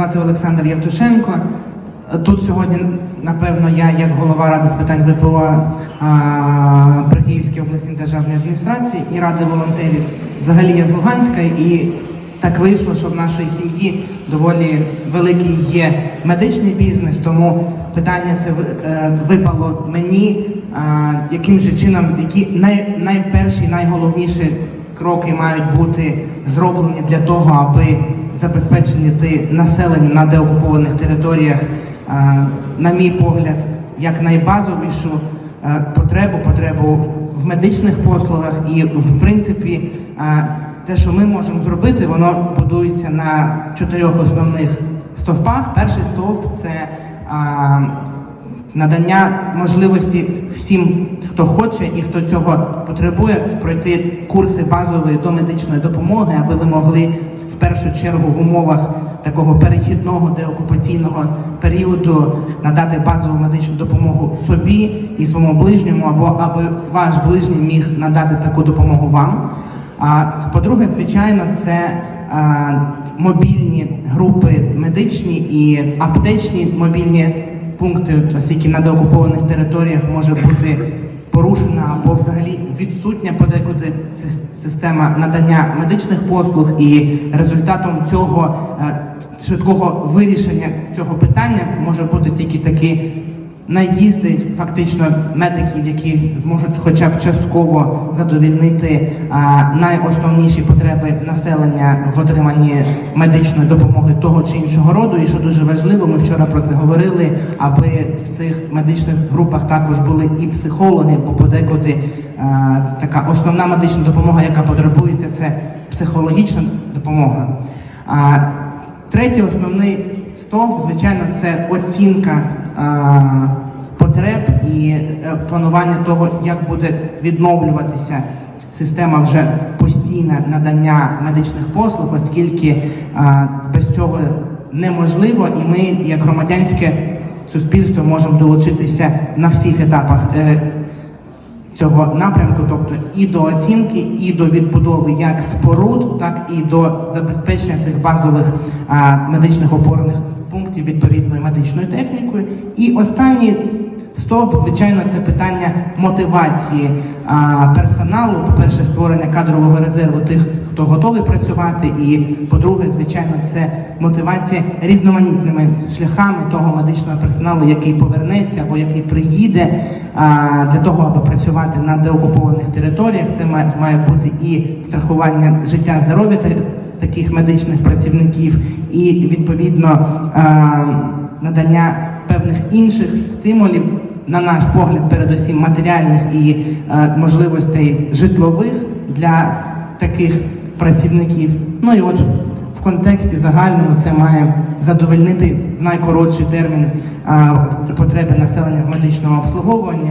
звати Олександр Євтушенко. Тут сьогодні, напевно, я, як голова Ради з питань ВПО при Київській обласній державній адміністрації і Ради волонтерів. Взагалі я з Луганська, і так вийшло, що в нашій сім'ї доволі великий є медичний бізнес, тому питання це е, випало мені, яким же чином, які най, найперші, найголовніші кроки мають бути зроблені для того, аби забезпечити населення на деокупованих територіях, на мій погляд, як найбазовішу потребу, потребу в медичних послугах, і в принципі те, що ми можемо зробити, воно будується на чотирьох основних стовпах. Перший стовп це надання можливості всім, хто хоче і хто цього потребує, пройти курси базової домедичної допомоги, аби ви могли в першу чергу в умовах такого перехідного деокупаційного періоду надати базову медичну допомогу собі і своєму ближньому, або аби ваш ближній міг надати таку допомогу вам. А по-друге, звичайно, це а, мобільні групи медичні і аптечні мобільні пункти, оскільки на деокупованих територіях може бути порушена або взагалі відсутня подекуди сис- система надання медичних послуг, і результатом цього е, швидкого вирішення цього питання може бути тільки такі наїзди фактично медиків, які зможуть хоча б частково задовільнити найосновніші потреби населення в отриманні медичної допомоги того чи іншого роду. І що дуже важливо, ми вчора про це говорили, аби в цих медичних групах також були і психологи, бо подекуди така основна медична допомога, яка потребується, це психологічна допомога. А, Третій основний стовп, звичайно, це оцінка потреб і е, планування того, як буде відновлюватися система вже постійне надання медичних послуг, оскільки без цього неможливо, і ми, як громадянське суспільство, можемо долучитися на всіх етапах. е, цього напрямку, тобто і до оцінки, і до відбудови як споруд, так і до забезпечення цих базових а, медичних опорних відповідною медичною технікою. І останній стовп, звичайно, це питання мотивації а, персоналу. По-перше, створення кадрового резерву тих, хто готовий працювати, і по-друге, звичайно, це мотивація різноманітними шляхами того медичного персоналу, який повернеться або який приїде а, для того, аби працювати на деокупованих територіях. Це має, бути і страхування життя, здоров'я таких медичних працівників, і відповідно надання певних інших стимулів. На наш погляд, передусім матеріальних і е, можливостей житлових для таких працівників. Ну і от в контексті загальному це має задовольнити в найкоротший термін а, потреби населення в медичному обслуговуванні.